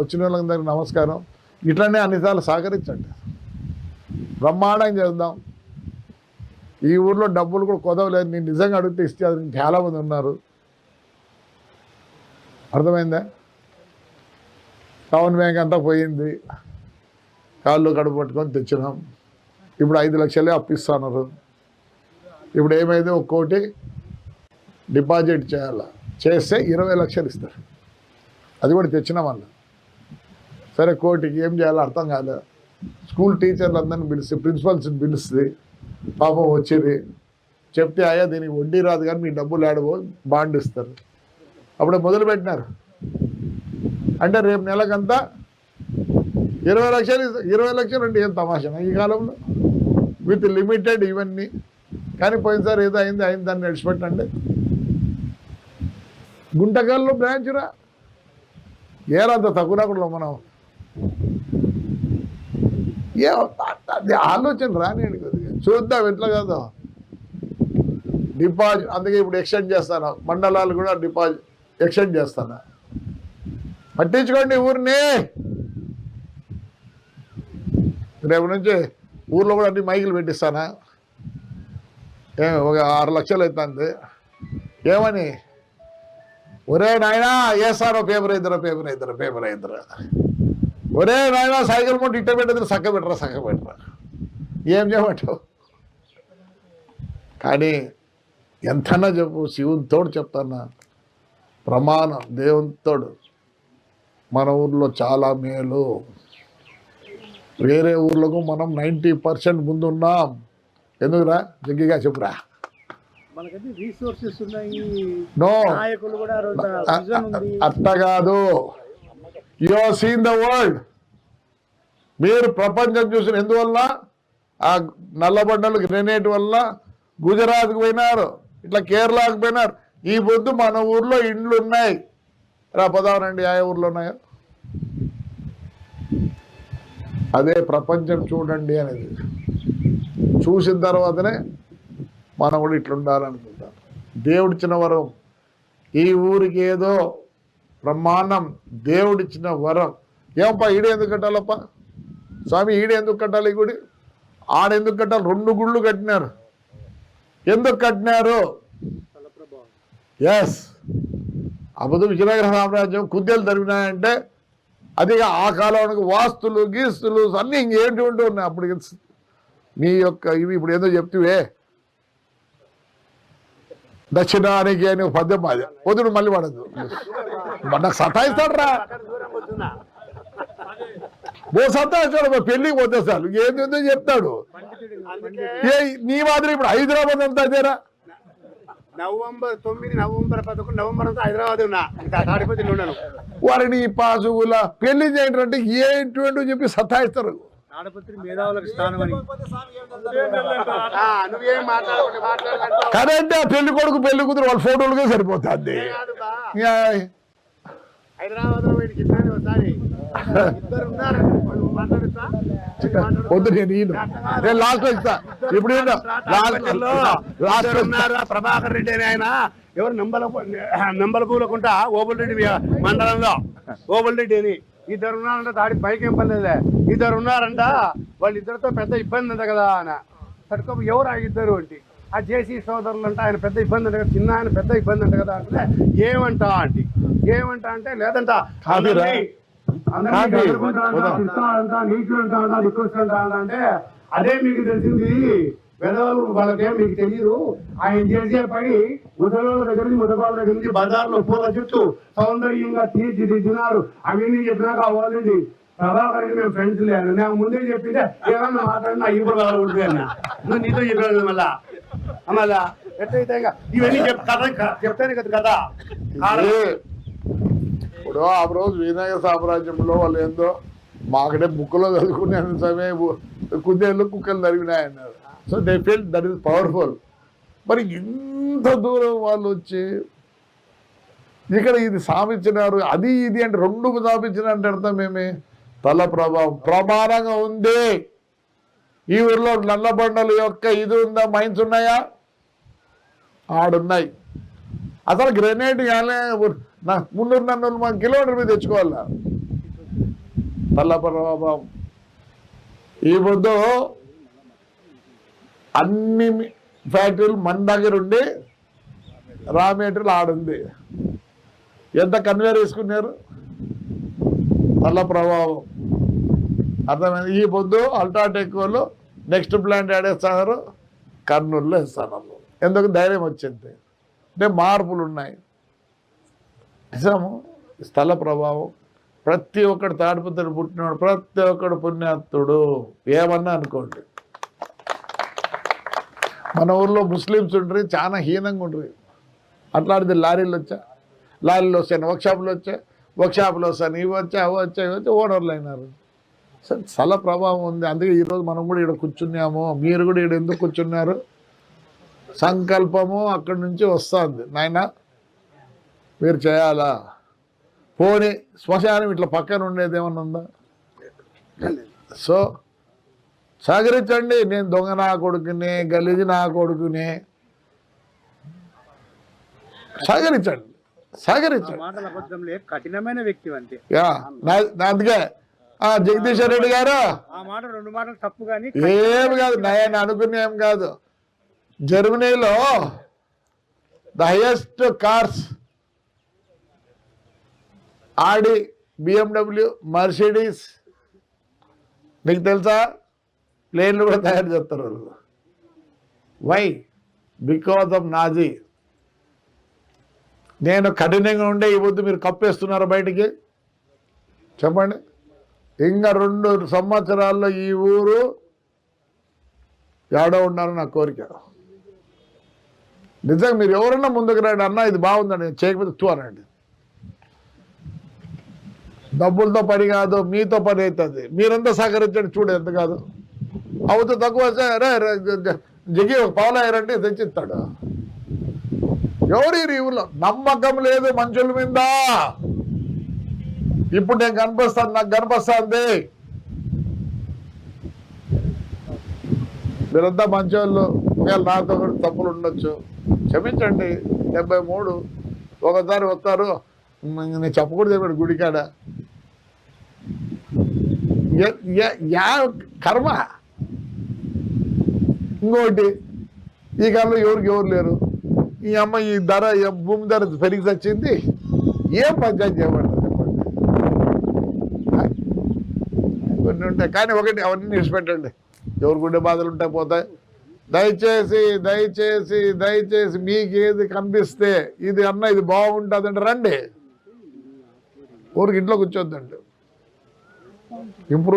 వచ్చిన వాళ్ళందరికీ నమస్కారం. ఇట్లనే అన్నిసార్లు సహకరించండి. బ్రహ్మాండంగా చేద్దాం. ఈ ఊర్లో డబ్బులు కూడా కొదవలేదు. నేను నిజంగా అడిగితే ఇస్తే అది చాలామంది ఉన్నారు. అర్థమైందా? టౌన్ బ్యాంక్ అంతా పోయింది. కాళ్ళు కడుపు పట్టుకొని తెచ్చినాం. ఇప్పుడు ఐదు లక్షలే అప్పిస్తున్నారు. ఇప్పుడు ఏమైంది? ఒక్కోటి డిపాజిట్ చేయాలి? చేస్తే ఇరవై లక్షలు ఇస్తారు. అది కూడా తెచ్చినాం వాళ్ళు. సరే కోటికి ఏం చేయాలో అర్థం కాలేదు స్కూల్ టీచర్లు అందరిని పిలిస్తే ప్రిన్సిపల్స్ని పిలుస్తుంది పాపం వచ్చేది. చెప్తే అయ్యా దీనికి వడ్డీ రాదు కానీ మీ డబ్బులు ఆడబో బాండ్ ఇస్తారు. అప్పుడే మొదలు పెట్టినారు. అంటే రేపు నెలకంతా ఇరవై లక్షలు ఇరవై లక్షలు అంటే ఏం తమాషా ఈ కాలంలో? విత్ లిమిటెడ్ ఇవన్నీ. కానీ పోయినసారి ఏదో అయింది అయింది దాన్ని నడిచిపెట్టండి. గుంటకల్లో బ్రాంచ్ రా. ఏరంత తక్కువ రాకుండా మనం. ఏ అది ఆలోచన రానియండి కొద్దిగా. చూద్దాం ఎట్లా కాదు డిపాజిట్ అందుకే ఇప్పుడు ఎక్స్టెండ్ చేస్తాను. మండలాలు కూడా డిపాజిట్ ఎక్స్టెండ్ చేస్తాను. పట్టించుకోండి ఊరిని. రేపు నుంచి ఊర్లో కూడా అన్ని మైకులు పెట్టిస్తానా? ఏ ఒక ఆరు లక్షలు అవుతుంది. ఏమని? ఒరే నాయనా వేస్తారో పేపర్ ఇద్దరు పేపర్ ఇద్దరు పేపర్ ఇద్దరు ఒరే నాయనా సైకిల్ మొట్టు ఇట్ట పెట్టదు సక్క పెట్టరా సక్క పెట్టరా. ఏం చేయమంటావు? కానీ ఎంతన్నా చెప్పు శివునితోడు చెప్తానా? ప్రమాణం దేవునితోడు మన ఊర్లో చాలా మేలు. వేరే ఊర్లకు మనం నైంటీ పర్సెంట్ ముందున్నాం ఎందుకురా? జగ్గిగా చెప్పురా. నో. అట్ట కాదు. యు సీన్ ద వరల్డ్ మీరు ప్రపంచం చూసిన ఎందువల్ల? ఆ నల్లబండలు గ్రెనేట్ వల్ల గుజరాత్కి పోయినారు. ఇట్లా కేరళకు పోయినారు. ఈ పొద్దు మన ఊర్లో ఇండ్లు ఉన్నాయి రా పదావరండి ఆ ఊర్లో ఉన్నాయో? అదే ప్రపంచం చూడండి అనేది. చూసిన తర్వాతనే మనం కూడా ఇట్లుండాలనుకుంటాం. దేవుడిచ్చిన వరం. ఈ ఊరికి ఏదో బ్రహ్మాండం దేవుడిచ్చిన వరం. ఏమప్పా ఈడే ఎందుకు కట్టాలప్ప? స్వామి ఈడే ఎందుకు కట్టాలి ఈ గుడి? ఆడెందుకు కట్టాలి? రెండు గుళ్ళు కట్టినారు. ఎందుకు కట్టినారు? ఎస్ అప్పుడు విజయనగర సామ్రాజ్యం కుద్దెలు తరిమినాయంటే అది ఆ కాలానికి వాస్తులు గీస్తులు అన్నీ ఇంకేంటి ఉంటూ ఉన్నాయి. అప్పుడు మీ యొక్క ఇవి ఇప్పుడు ఏదో చెప్తివే. దక్షిణానికి అని పద్యం మాది వదుడు మళ్ళీ పడదు నాకు సతాయిస్తాడు రా ఓ సతాయిస్తాడు మా పెళ్ళికి పోతే సార్ ఏందో చెప్తాడు? ఏ నీ మాదిరి ఇప్పుడు హైదరాబాద్ అంతా అదేరా? నవంబర్ తొమ్మిది నవంబర్ పదకొండు నవంబర్ అంతా హైదరాబాద్ ఉన్నా. ఇంకా తాడిపత్రిలో ఉన్నాను వారిని పాసుగుల పెళ్ళి చేయండి అంటే ఏంటి చెప్పి సతాయిస్తారు? తాడిపత్రి మేధావులకు స్థానం అని. ఆ, నువ్వేం మాట్లాడకుండా మాట్లాడకంటావు. కరెంట్ ఆ పెళ్ళి కొడుకు పెళ్ళి కూతురు వాళ్ళ ఫోటోలుగా సరిపోతుంది. కాదు బా. ఇంకా హైదరాబాద్లో వీడికి ఇద్దరు ఒకసారి ఇద్దరు ఉన్నారు వాళ్ళు మాట్లాడుతా వద్దు నేను ఈయన. నేను లాస్ట్లో ఇస్తా. ఇప్పుడు. లాస్ట్. ఉన్నారు ప్రభాకర్ రెడ్డి అని ఆయన. ఎవరు నంబల నంబల పూలకుంట? ఓబుల్ రెడ్డి మండలంలో. ఓబుల్ రెడ్డి అని. ఇద్దరు ఉన్నారంట దాడి పైకి ఏం పర్లేదులే ఇద్దరు ఉన్నారంట వాళ్ళు ఇద్దరితో పెద్ద ఇబ్బంది ఉంది కదా ఆయన తట్టుకో ఎవరు ఆ ఇద్దరు అంటే? ఆ జేసీ సోదరులు అంట ఆయన పెద్ద ఇబ్బంది అంట కదా చిన్న ఆయన పెద్ద ఇబ్బంది అంట కదా అంటే ఏమంట అంటే? ఏమంట అంటే లేదంట. అంట, అదే మీకు తెలిసింది. పెద్దవాళ్ళు వాళ్ళకేం మీకు తెలియదు. ఆయన చేసే పని ముసలోళ్ళ దగ్గర నుంచి ముసలాళ్ళ దగ్గర నుంచి బజార్లో పూల చుట్టూ సౌందర్యంగా తీర్చిదిద్దినారు. అవన్నీ చెప్పినాక అవ్వాలండి ప్రభాకర్ మేము ఫ్రెండ్స్ లేదు నేను ముందే చెప్పింటే ఏమన్నా మాట్లాడినా ఉంటుంది అన్న. నువ్వు నీతో చెప్పాను మళ్ళా? మళ్ళా? ఎట్లయితే ఇవన్నీ చెప్ కథ చెప్తాను కదా కదా ఇప్పుడు ఆ రోజు వినాయక సామ్రాజ్యంలో వాళ్ళు ఏందో మాకడే బుక్లో చదువుకునే సమయం కుందేళ్ళు కుక్కలు తరిగినాయన్నారు so they feel that is powerful మరి ఇంత దూరం వాళ్ళు వచ్చి ఇక్కడ ఇది సామించినారు అది ఇది అంటే రెండు స్థాపించిన అంటే అర్థం ఏమి? తల ప్రభావం. ప్రమాణంగా ఉంది. ఈ ఊర్లో నల్లబండల యొక్క ఇది ఉందా? మైన్స్ ఉన్నాయా? ఆడున్నాయి. అసలు గ్రెనేడ్ మున్నూరు నన్ను మన కిలోమీటర్ మీద తెచ్చుకోవాలా? స్థల ప్రభావం ఈ పొద్దు అన్ని ఫ్యాక్టరీలు మన దగ్గర ఉండి రా మెటీరియల్ ఆడుంది ఎంత కన్వేర్ వేసుకున్నారు? పల్ల ప్రభావం అర్థమైంది? ఈ పొద్దు అల్ట్రాటెక్ వాళ్ళు నెక్స్ట్ ప్లాంట్ ఆడేస్తున్నారు కర్నూలులో ఇస్తున్నారు ఎందుకు ధైర్యం వచ్చింది? అంటే మార్పులు ఉన్నాయి. నిజాము? స్థల ప్రభావం. ప్రతి ఒక్కడు తాడిపత్రుడు పుట్టినాడు ప్రతి ఒక్కడు పుణ్యాత్తుడు ఏమన్నా అనుకోండి. మన ఊర్లో ముస్లిమ్స్ ఉంటారు చాలా హీనంగా ఉంటారు అట్లాంటిది లారీలు వచ్చా? లారీలు వస్తాయి వర్క్షాప్లు వచ్చా? వర్క్షాప్లు వస్తాను ఇవి వచ్చా అవి వచ్చా ఇవి వచ్చా ఓనర్లు అయినారు. సరే స్థల ప్రభావం ఉంది. అందుకే ఈరోజు మనం కూడా ఇక్కడ కూర్చున్నాము. మీరు కూడా ఇక్కడ ఎందుకు కూర్చున్నారు? సంకల్పము అక్కడి నుంచి వస్తుంది. నాయన మీరు చేయాలా? పోనీ శ్మశానం ఇట్లా పక్కన ఉండేది ఏమన్నా ఉందా? సో సహకరించండి. నేను దొంగ నా కొడుకుని గలీజి నా కొడుకుని. సహకరించండి. సహకరించండి. కఠినమైన వ్యక్తి అంతే. అందుకే. ఆ, జగదీశ్వర్ రెడ్డి గారు. ఆ మాట రెండు మాటలు తప్పు కానీ ఏం కాదు నేను అనుకునే ఏం కాదు. జర్మనీలో the highest cars Audi BMW Mercedes. మీకు తెలుసా? ప్లేన్లు కూడా తయారు చేస్తారు వై బికాస్ ఆఫ్ నాజీ నేను కఠినంగా ఉండే ఈ మీరు కప్పేస్తున్నారు బయటికి? చెప్పండి. ఇంకా రెండు సంవత్సరాల్లో ఈ ఊరు ఎవడో ఉన్నారు నా కోరిక. నిజంగా మీరు ఎవరన్నా ముందుకు రండి అన్న ఇది బాగుందండి. చేయకపోతే తూ అనండి. డబ్బులతో పని కాదు మీతో పని అవుతుంది. మీరంతా సహకరించండి చూడు ఎంత కాదు. అవుతూ తక్కువ రే జగి ఒక తెచ్చిస్తాడు. ఎవరు ఈ ఊళ్ళో నమ్మకం లేదు మనుషుల మీద. ఇప్పుడు నేను కనిపిస్తాను నాకు కనిపిస్తుంది. మీరంతా మంచోళ్ళు. ఒకవేళ నాతో కూడా తప్పులు ఉండొచ్చు. క్షమించండి డెబ్బై మూడు. ఒకసారి వస్తారు. నేను చెప్పకూడదు ఇప్పుడు గుడికాడ. యా కర్మ. ఇంకోటి ఈ కాలంలో ఎవరికి ఎవరు లేరు. ఈ అమ్మ ఈ ధర ఈ భూమి ధర పెరిగి వచ్చింది ఏం పంచాయతీ చేయబడతారు చెప్పండి. కొన్ని ఉంటాయి కానీ ఒకటి అవన్నీ విడిచిపెట్టండి ఎవరు గుండె బాధలు ఉంటాయి పోతాయి. దయచేసి దయచేసి దయచేసి మీకు ఏది కనిపిస్తే ఇది అన్న ఇది బాగుంటుందంటే రండి. ఊరికి ఇంట్లో కూర్చోద్దండి. ఇంప్రూవ్